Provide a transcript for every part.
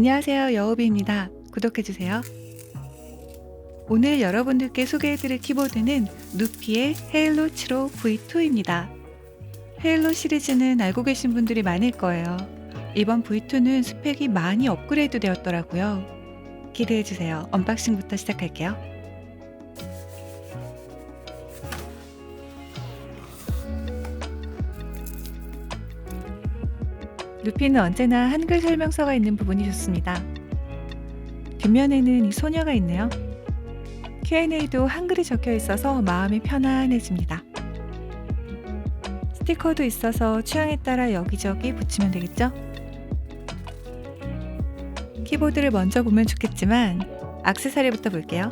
안녕하세요. 여우비입니다. 구독해주세요. 오늘 여러분들께 소개해드릴 키보드는 누피의 헤일로 7호 V2입니다. 헤일로 시리즈는 알고 계신 분들이 많을 거예요. 이번 V2는 스펙이 많이 업그레이드 되었더라고요. 기대해주세요. 언박싱부터 시작할게요. 루피는 언제나 한글 설명서가 있는 부분이 좋습니다. 뒷면에는 이 소녀가 있네요. Q&A도 한글이 적혀 있어서 마음이 편안해집니다. 스티커도 있어서 취향에 따라 여기저기 붙이면 되겠죠? 키보드를 먼저 보면 좋겠지만 악세사리부터 볼게요.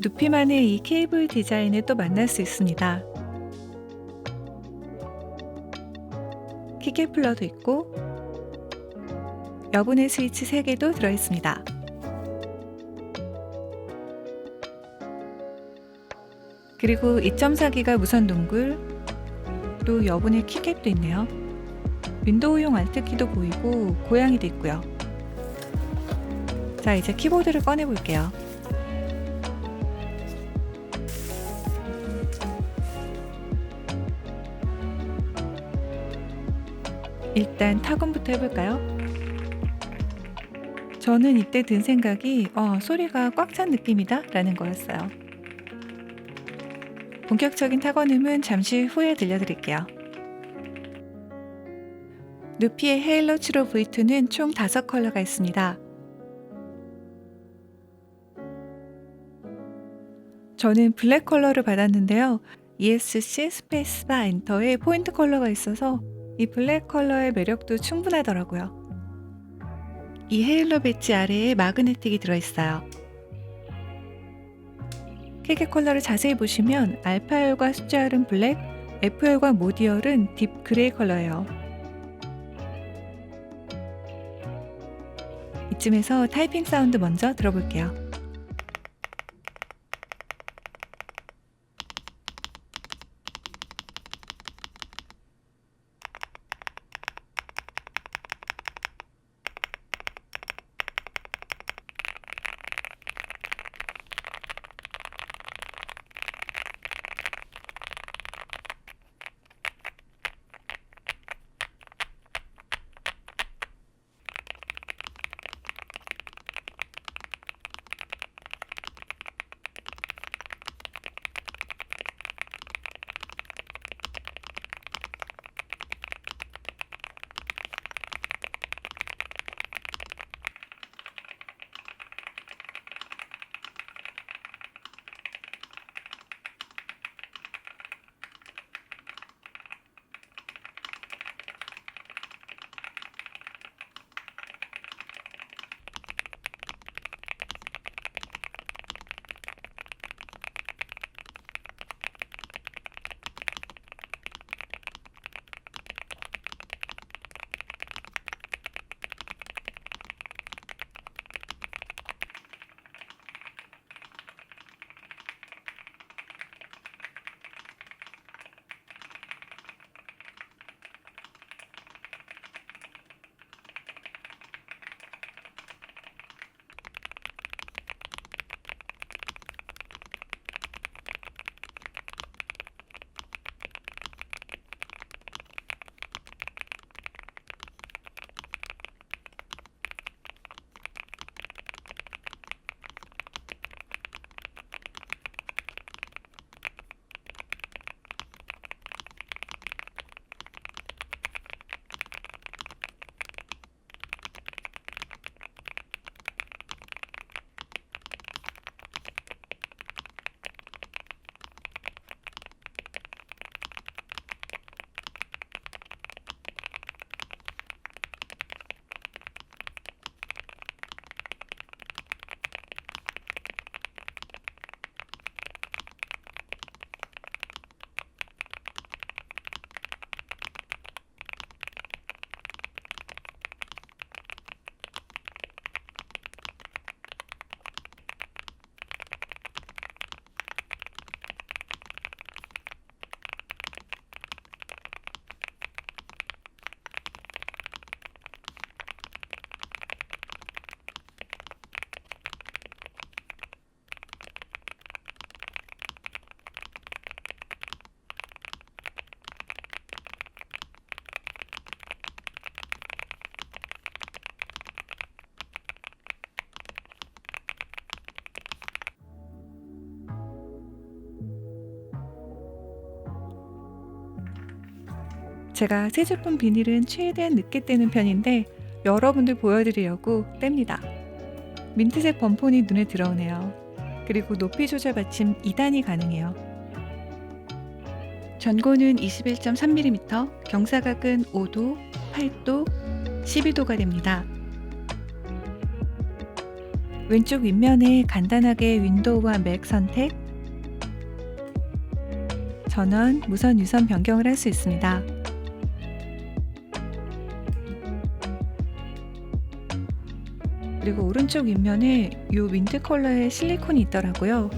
누피만의 이 케이블 디자인을 또 만날 수 있습니다. 키캡 플러도 있고 여분의 스위치 3개도 들어있습니다. 그리고 2.4기가 무선 동굴 또 여분의 키캡도 있네요. 윈도우용 알트키도 보이고 고양이도 있고요. 자 이제 키보드를 꺼내 볼게요. 일단 타건부터 해볼까요? 저는 이때 든 생각이 어, 소리가 꽉 찬 느낌이다 라는 거였어요. 본격적인 타건음은 잠시 후에 들려드릴게요. 누피의 헤일로 7호 V2는 총 5컬러가 있습니다. 저는 블랙 컬러를 받았는데요. ESC 스페이스바 엔터에 포인트 컬러가 있어서 이 블랙 컬러의 매력도 충분하더라고요. 이 헤일로 배지 아래에 마그네틱이 들어있어요. 케케 컬러를 자세히 보시면 알파열과 숫자열은 블랙, F열과 모디열은 딥 그레이 컬러예요. 이쯤에서 타이핑 사운드 먼저 들어볼게요. 제가 새 제품 비닐은 최대한 늦게 떼는 편인데 여러분들 보여드리려고 뗍니다. 민트색 범폰이 눈에 들어오네요. 그리고 높이 조절 받침 2단이 가능해요. 전고는 21.3mm, 경사각은 5도, 8도, 12도가 됩니다. 왼쪽 윗면에 간단하게 윈도우와 맥 선택, 전원, 무선, 유선 변경을 할 수 있습니다. 그리고 오른쪽 윗면에 이 민트 컬러의 실리콘이 있더라고요.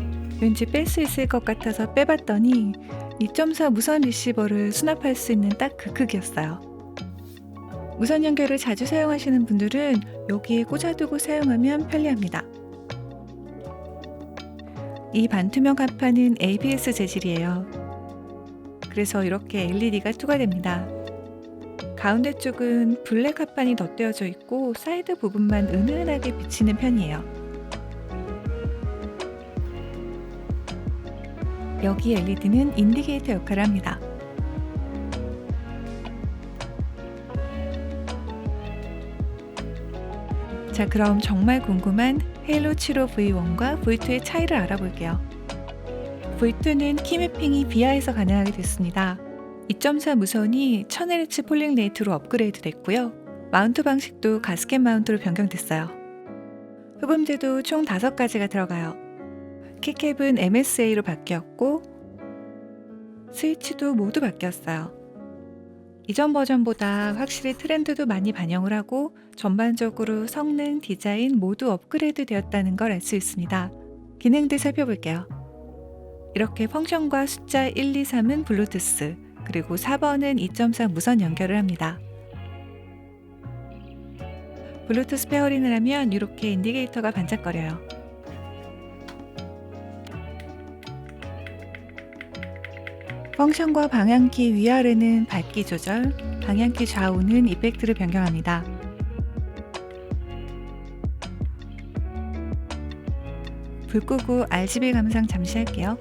왠지 뺄 수 있을 것 같아서 빼봤더니 2.4 무선 리시버를 수납할 수 있는 딱 그 크기였어요. 무선 연결을 자주 사용하시는 분들은 여기에 꽂아두고 사용하면 편리합니다. 이 반투명 갑판은 ABS 재질이에요. 그래서 이렇게 LED가 투과됩니다. 가운데 쪽은 블랙 갑판이 덧대어져 있고 사이드 부분만 은은하게 비치는 편이에요. 여기 LED는 인디게이터 역할을 합니다. 자, 그럼 정말 궁금한 헤일로 75 V1과 V2의 차이를 알아볼게요. V2는 키 매핑이 비하에서 가능하게 됐습니다. 2.4 무선이 1000Hz 폴링 레이트로 업그레이드 됐고요. 마운트 방식도 가스켓 마운트로 변경됐어요. 흡음재도 총 5가지가 들어가요. 키캡은 MSA로 바뀌었고 스위치도 모두 바뀌었어요. 이전 버전보다 확실히 트렌드도 많이 반영을 하고 전반적으로 성능, 디자인 모두 업그레이드 되었다는 걸 알 수 있습니다. 기능들 살펴볼게요. 이렇게 펑션과 숫자 1, 2, 3은 블루투스, 그리고 4번은 2.4 무선 연결을 합니다. 블루투스 페어링을 하면 이렇게 인디게이터가 반짝거려요. 펑션과 방향키 위아래는 밝기 조절, 방향키 좌우는 이펙트를 변경합니다. 불 끄고 RGB 감상 잠시 할게요.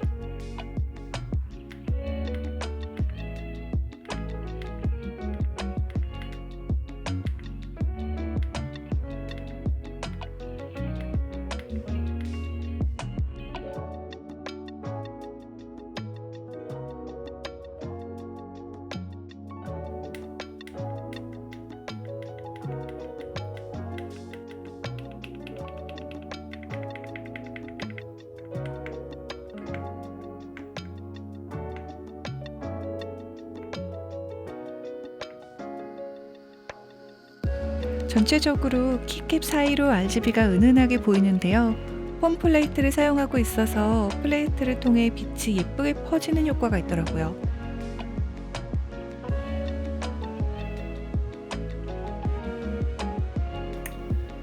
전체적으로 키캡 사이로 RGB가 은은하게 보이는데요. 폼 플레이트를 사용하고 있어서 플레이트를 통해 빛이 예쁘게 퍼지는 효과가 있더라고요.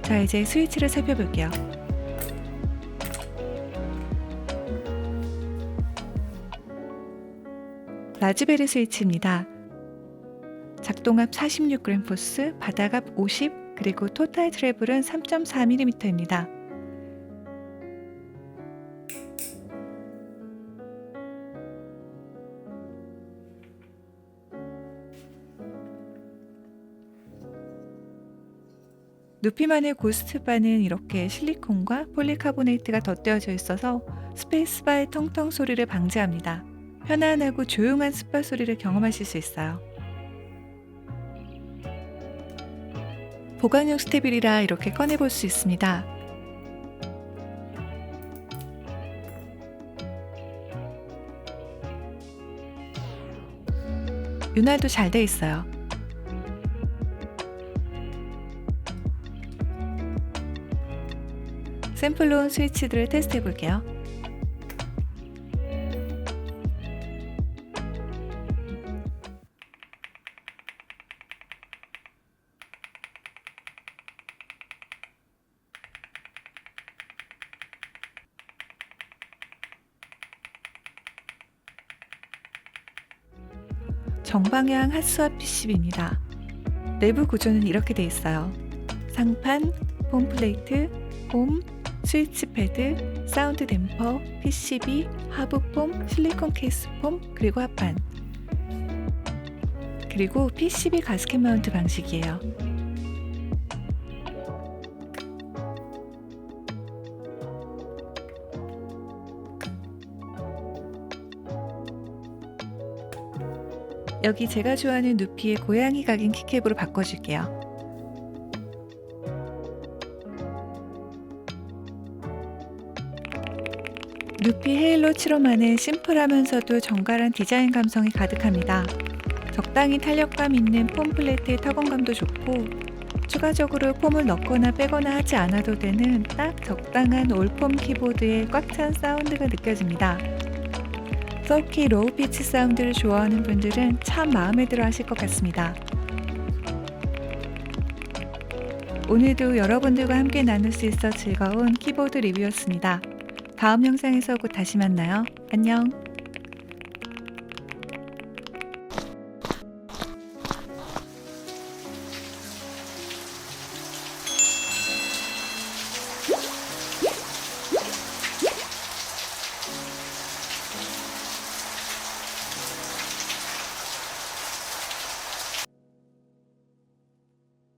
자, 이제 스위치를 살펴볼게요. 라즈베리 스위치입니다. 작동압 46g 포스, 바닥압 50, 그리고 토탈 트래블은 3.4mm입니다. 누피만의 고스트바는 이렇게 실리콘과 폴리카보네이트가 덧대어져 있어서 스페이스바의 텅텅 소리를 방지합니다. 편안하고 조용한 스파 소리를 경험하실 수 있어요. 보강용 스테빌이라 이렇게 꺼내볼 수 있습니다. 윤활도 잘 돼 있어요. 샘플로 온 스위치들을 테스트 해 볼게요. 정방향 핫스왑 PCB입니다. 내부 구조는 이렇게 되어 있어요. 상판, 폼 플레이트, 폼, 스위치 패드, 사운드 댐퍼, PCB, 하부 폼, 실리콘 케이스 폼, 그리고 합판. 그리고 PCB 가스켓 마운트 방식이에요. 여기 제가 좋아하는 누피의 고양이 각인 키캡으로 바꿔줄게요. 누피 헤일로 7호만은 심플하면서도 정갈한 디자인 감성이 가득합니다. 적당히 탄력감 있는 폼 플레이트의 타건감도 좋고 추가적으로 폼을 넣거나 빼거나 하지 않아도 되는 딱 적당한 올폼 키보드의 꽉 찬 사운드가 느껴집니다. 서키 로우 피치 사운드를 좋아하는 분들은 참 마음에 들어 하실 것 같습니다. 오늘도 여러분들과 함께 나눌 수 있어 즐거운 키보드 리뷰였습니다. 다음 영상에서 곧 다시 만나요. 안녕.